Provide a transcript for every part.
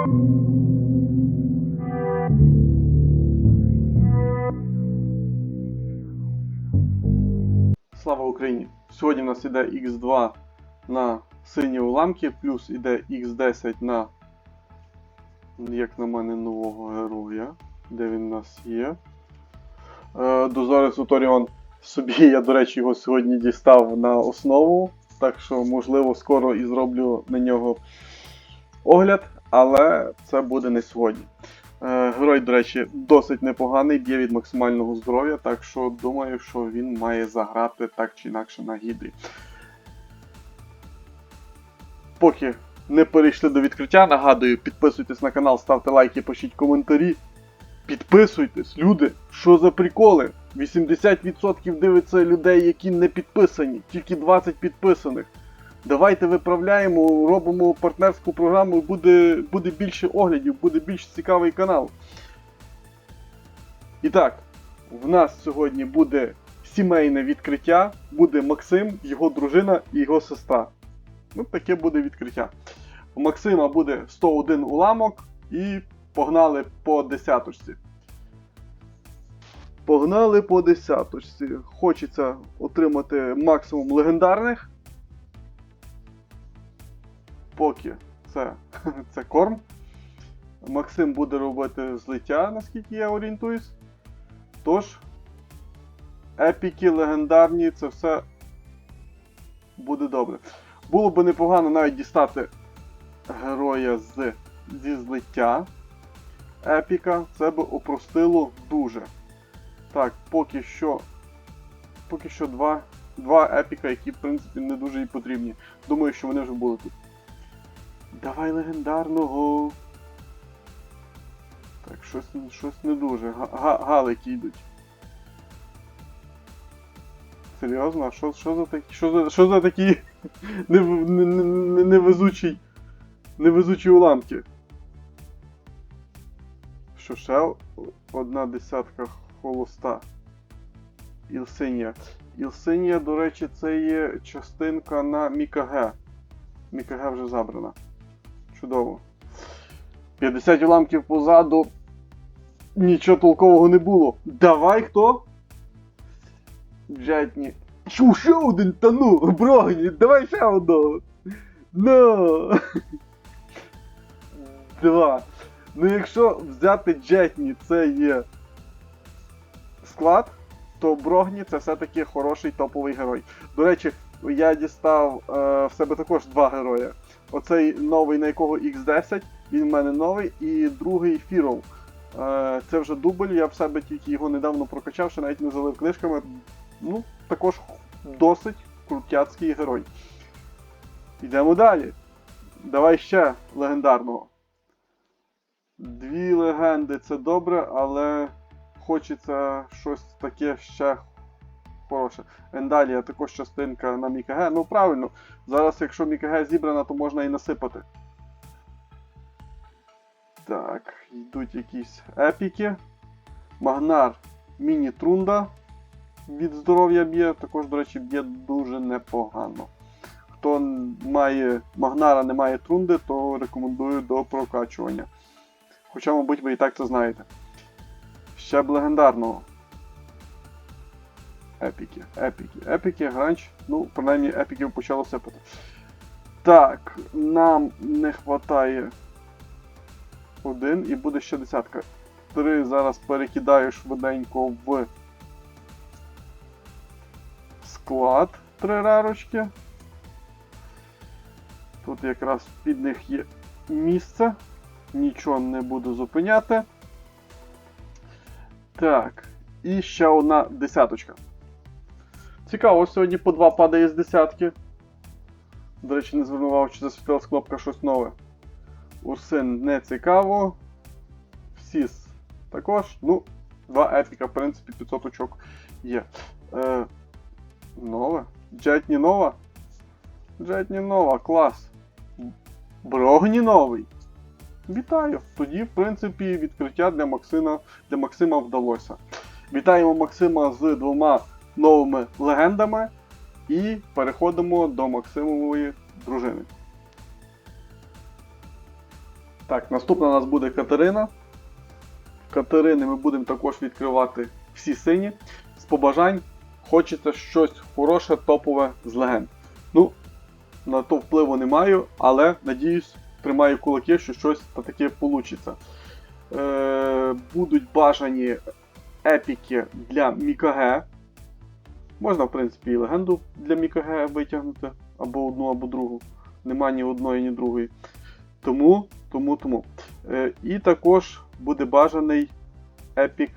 Слава Україні! Сьогодні в нас іде X2 на сині уламки, плюс іде X10 на, як на мене, нового героя. Де він у нас є? Е, Дозорець Уторіон собі, я, до речі, його сьогодні дістав на основу. Так що, можливо, скоро і зроблю на нього огляд, але це буде не сьогодні. Е, Герой, до речі, досить непоганий, б'є від максимального здоров'я, так що думаю, що він має заграти так чи інакше на гідрі. Поки не перейшли до відкриття, нагадую, підписуйтесь на канал, ставте лайки, пишіть коментарі. Підписуйтесь, люди, що за приколи? 80% дивиться людей, які не підписані, тільки 20 підписаних. Давайте виправляємо, робимо партнерську програму, буде, буде більше оглядів, буде більш цікавий канал. І так, в нас сьогодні буде сімейне відкриття, буде Максим, його дружина і його сестра. Ну, таке буде відкриття. У Максима буде 101 уламок і погнали по десяточці. Погнали по десяточці. Хочеться отримати максимум легендарних поки це, це корм. Максим буде робити злиття, наскільки я орієнтуюсь. Тож, епіки, легендарні, це все буде добре. Було б непогано навіть дістати героя з, зі злиття епіка. Це б опростило дуже. Так, поки що. Поки що два, два епіка, які в принципі не дуже і потрібні. Думаю, що вони вже були тут. Давай легендарного. Так, щось, щось не дуже. Га- га- галики йдуть. Серйозно? А що, що за такі. Що за, що за такі нев- не- не- не- невезучі. Невезучі уламки? Що ще одна десятка холоста. Ілсинія. Ілсинія, до речі, це є частинка на Мікаге. Мікаге вже забрана. Чудово. 50 уламків позаду. Нічого толкового не було. Давай хто? Джетні. Чу, ще один, та ну, брогні, давай ще одного. Ну. Два. Ну якщо взяти Джетні, це є склад, то Брогні це все-таки хороший топовий герой. До речі, я дістав е, в себе також два героя. Оцей новий, на якого X10, він в мене новий, і другий Фірол. Е, це вже дубль, я в себе тільки його недавно прокачав, ще навіть не залив книжками. Ну, також досить крутяцький герой. Йдемо далі. Давай ще легендарного. Дві легенди це добре, але хочеться щось таке ще хороше. Ендалія також частинка на Мікаге. Ну правильно, зараз, якщо Мікаге зібрана, то можна і насипати. Так, йдуть якісь епіки. Магнар Міні-Трунда від здоров'я б'є, також, до речі, б'є дуже непогано. Хто має Магнара, не має трунди, то рекомендую до прокачування. Хоча, мабуть, ви і так це знаєте. Ще б легендарного. Епіки, епіки, епіки, гранч. Ну, принаймні епіків почало сипати. Так, нам не вистачає один і буде ще десятка. Три зараз перекидаю швиденько в склад три рарочки. Тут якраз під них є місце. Нічого не буду зупиняти. Так, і ще одна десяточка. Цікаво, сьогодні по два падає з десятки. До речі, не звернув увагу, чи засвітилась кнопка щось нове. Урсин не цікаво. Всіс також. Ну, два епіка, в принципі, 500 очок є. Е, нове? Джетні нова? Джетні нова, клас. Брогні новий. Вітаю! Тоді, в принципі, відкриття для Максима, для Максима вдалося. Вітаємо Максима з двома новими легендами і переходимо до Максимової дружини. Так, наступна у нас буде Катерина. Катерини ми будемо також відкривати всі сині. З побажань хочеться щось хороше, топове з легенд. Ну, на то впливу не маю, але надіюсь, тримаю кулаки, що щось таке вийде. Будуть бажані епіки для Мікаге. Можна, в принципі, і легенду для Мікаге витягнути, або одну, або другу. Нема ні одної, ні другої. Тому, тому, тому. Е, і також буде бажаний епік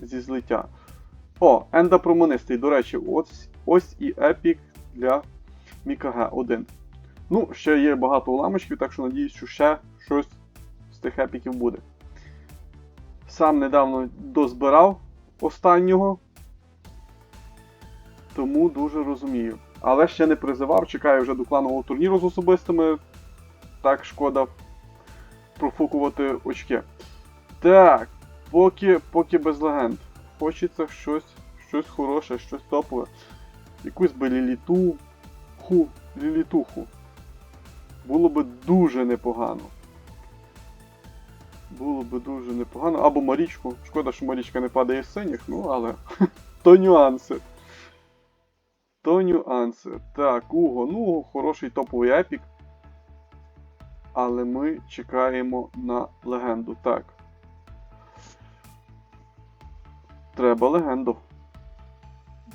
зі злиття. О, Енда Промонистий, до речі, ось, ось і епік для Мікаге 1. Ну, ще є багато уламочків, так що надіюсь, що ще щось з тих епіків буде. Сам недавно дозбирав останнього, тому дуже розумію. Але ще не призивав, чекаю вже до кланового турніру з особистими. Так, шкода профукувати очки. Так, поки, поки без легенд. Хочеться щось, щось хороше, щось топове. Якусь би ліліту. Ху, лілітуху. Було би дуже непогано. Було би дуже непогано. Або Марічку. Шкода, що Марічка не падає з синіх, ну але. То нюанси. То нюанси. Так, Уго. Ну, хороший топовий епік. Але ми чекаємо на легенду. Так. Треба легенду.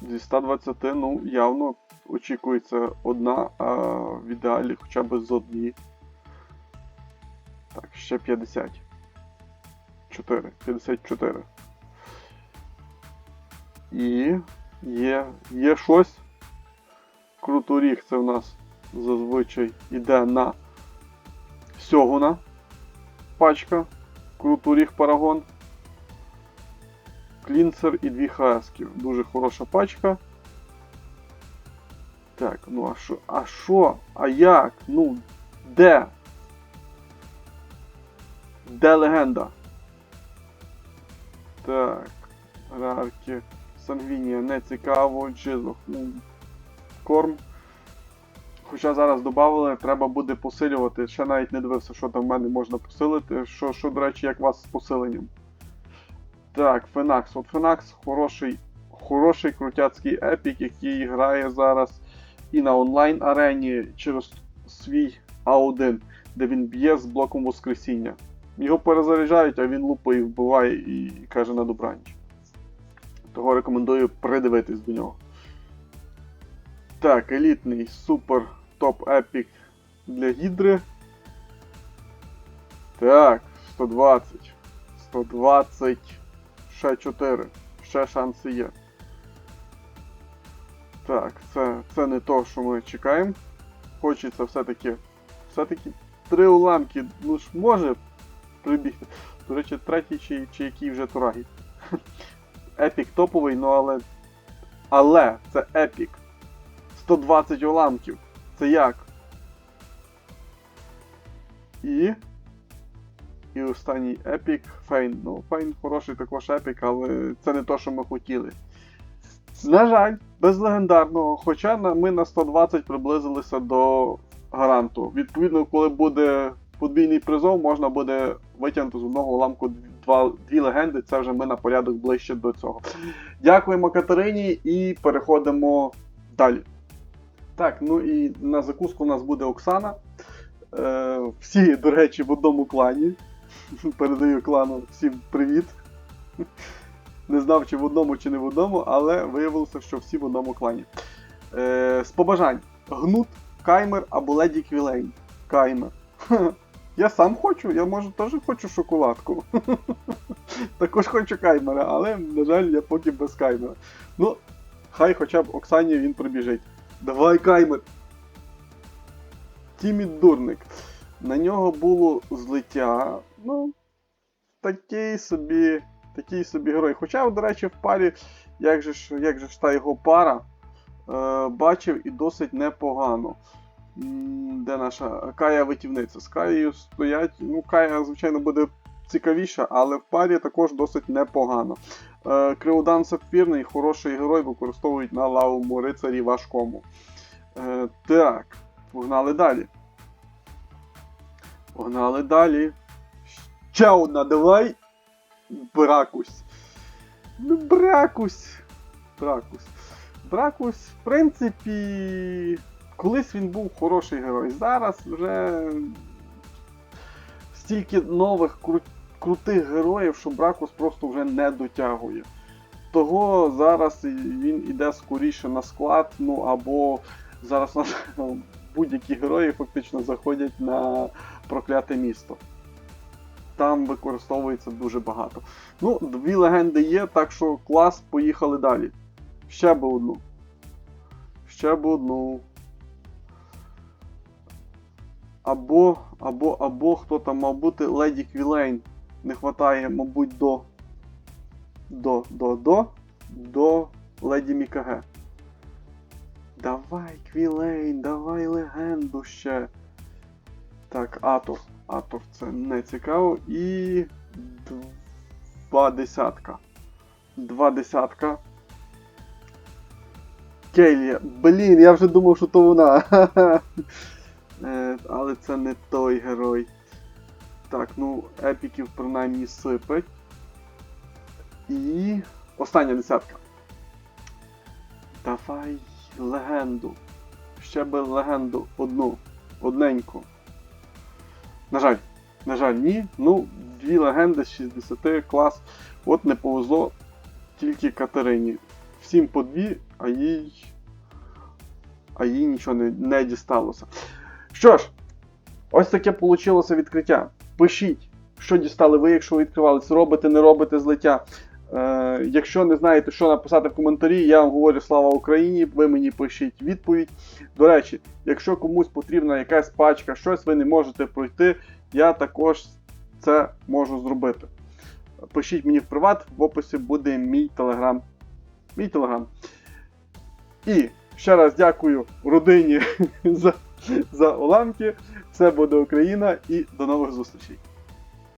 Зі 120, ну, явно очікується одна, а в ідеалі хоча б з однієї. Так, ще 50. 4. 54. І є, є щось. Круторіг це в нас зазвичай йде на Сьогуна. Пачка. Круторіг Парагон. Клінцер і дві хасків. Дуже хороша пачка. Так, ну а що? А що? А як? Ну, де? Де легенда? Так. Рарки. Сангвінія не цікаво. Джизох. Ну, корм. Хоча зараз додали, треба буде посилювати. Ще навіть не дивився, що там в мене можна посилити. Що, що до речі, як у вас з посиленням. Так, Фенакс. От Фенакс хороший, хороший крутяцький епік, який грає зараз і на онлайн арені через свій А1, де він б'є з блоком Воскресіння. Його перезаряджають, а він лупає, вбиває і каже на добраніч. Того рекомендую придивитись до нього. Так, елітний супер топ епік для гідри. Так, 120. 120. Ще 4. Ще шанси є. Так, це, це не то, що ми чекаємо. Хочеться все-таки. Все-таки три уламки. Ну ж може прибігти. До речі, третій чи, чи який вже турагі. Епік топовий, ну але. Але це епік. 120 уламків. Це як? І. І останній епік Фейн. Ну, Фейн хороший також епік, але це не то, що ми хотіли. На жаль, без легендарного, хоча ми на 120 приблизилися до гаранту. Відповідно, коли буде подвійний призов, можна буде витягнути з одного уламку два, дві легенди. Це вже ми на порядок ближче до цього. Дякуємо Катерині і переходимо далі. Так, ну і на закуску у нас буде Оксана. Е, всі, до речі, в одному клані. Передаю клану всім привіт. Не знав, чи в одному, чи не в одному, але виявилося, що всі в одному клані. Е, з побажань: Гнут, Каймер або Леді Квілейн. Каймер. Я сам хочу, я може теж хочу шоколадку. Також хочу каймера, але, на жаль, я поки без каймера. Ну, хай хоча б Оксані він прибіжить. Давай каймер. Тімід дурник. На нього було злиття. Ну, такий собі. Такий собі герой. Хоча, до речі, в парі, як же ж, як же ж та його пара, е, бачив і досить непогано. Де наша Кая витівниця? З Каєю стоять. Ну, Кая, звичайно, буде цікавіша, але в парі також досить непогано. Е, Криводан Сапфірний, хороший герой, використовують на лавому рицарі важкому. Е, так, погнали далі. Погнали далі. Ще одна, давай. Бракусь. Ну, бракусь. Бракусь. Бракусь, в принципі, колись він був хороший герой. Зараз вже стільки нових кру- крутих героїв, що Бракус просто вже не дотягує. Того зараз він іде скоріше на склад, ну або зараз будь-які герої фактично заходять на прокляте місто. Там використовується дуже багато. Ну, дві легенди є, так що клас, поїхали далі. Ще би одну. Ще би одну. Або, або, або хто там мав бути Леді Квілейн. Не вистачає, мабуть, до. До, до, до, до Леді Мікаге. Давай, Квілейн, давай легенду ще. Так, Атор. Атор це не цікаво. І. Два десятка. Два десятка. Кейлія. Блін, я вже думав, що то вона. Е, Але це не той герой. Так, ну, епіків принаймні сипать. І. Остання десятка. Давай легенду. Ще би легенду одну. Одненьку. На жаль, на жаль, ні. Ну, дві легенди з 60 клас. От не повезло тільки Катерині. Всім по дві, а їй. А їй нічого не, не дісталося. Що ж, ось таке вийшло відкриття. Пишіть, що дістали ви, якщо ви відкривалися, робите, не робите злиття. Е, якщо не знаєте, що написати в коментарі, я вам говорю слава Україні, ви мені пишіть відповідь. До речі, якщо комусь потрібна якась пачка, щось ви не можете пройти, я також це можу зробити. Пишіть мені в приват, в описі буде мій телеграм. Мій телеграм. І ще раз дякую родині за, за уламки. Все буде Україна і до нових зустрічей.